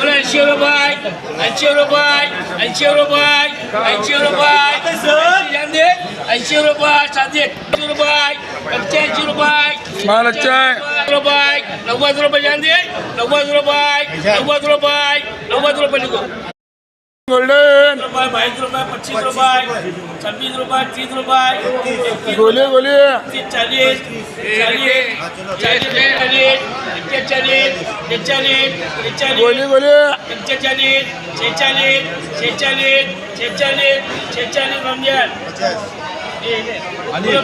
बोला ऐंशी रुपये ऐंशी रुपये ऐंशी रुपये ऐंशी रुपये ऐंशी रुपये सदिक ऐंशी रुपये पंच्याऐंशी रुपये रुपये नव्वद रुपये जांदे नव्वद रुपये नव्वद रुपये नव्वद रुपये लिखो गोल्डन रुपये बाईस रुपये पच्चीस रुपये छब्बीस रुपये तीस रुपये इक्कीस गोले गोले तीस चालीस चालीस चालीस चालीस इक्केचालीस रमज़ान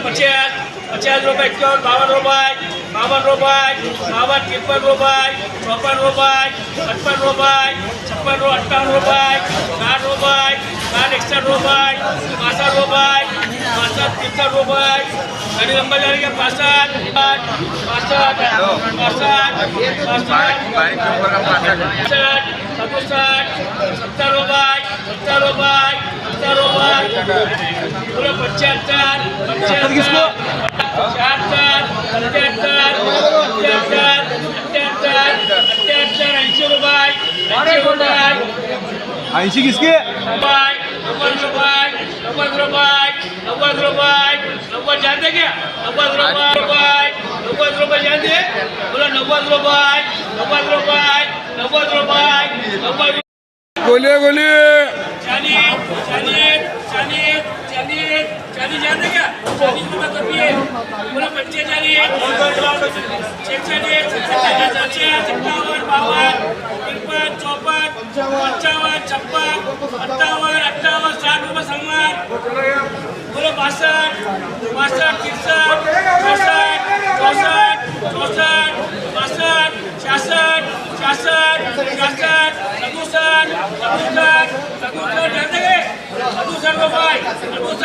पचास पचास रुपये बावन्न रुपये बावन्न रुपये बावन्न त्रेपन्न रुपये चौपन्न रुपये पचपन्न रुपये छप्पन रु अठ्ठावन्न रुपये साठ रुपये साठ एकसष्ट रुपये पासष्ट रुपये पासष्ट तिरसष्ट रुपये सत्तर सत्तर ऐंशी रुपये ऐंशी किसके रुपये नव्वद रुपये नव्वद रुपये नव्वद रुपये क्या नव्वद रुपये रुपये नव्वद रुपये जानते बोला नव्वद रुपये नव्वद रुपये नव्वद रुपये नव्वद गोले गोले चालीस चालीस चालीस चालीस चालीस जानते क्या चालीस रुपये है बोला छेचालीस सत्तावन बावन तिरपन चौपन पंचावन छप्पन अट्ठावन বাষাট বাষাট তিরষাট ছষাট ছষাট ছষাট বাষাট ছাষাট ছাষাট ছাষাট একুষাট একুষাট একুষাট একুষাট ভাই একুষ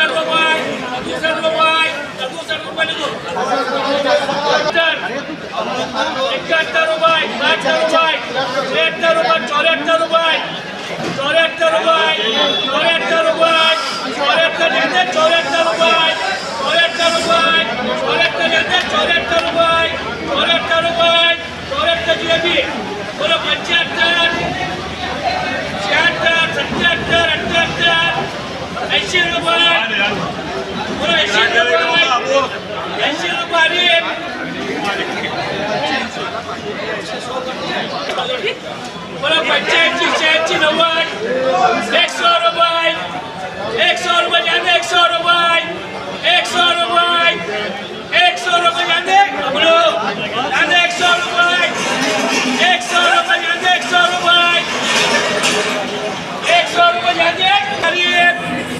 watching the. Next order, boy. Next order, boy. Next order, boy.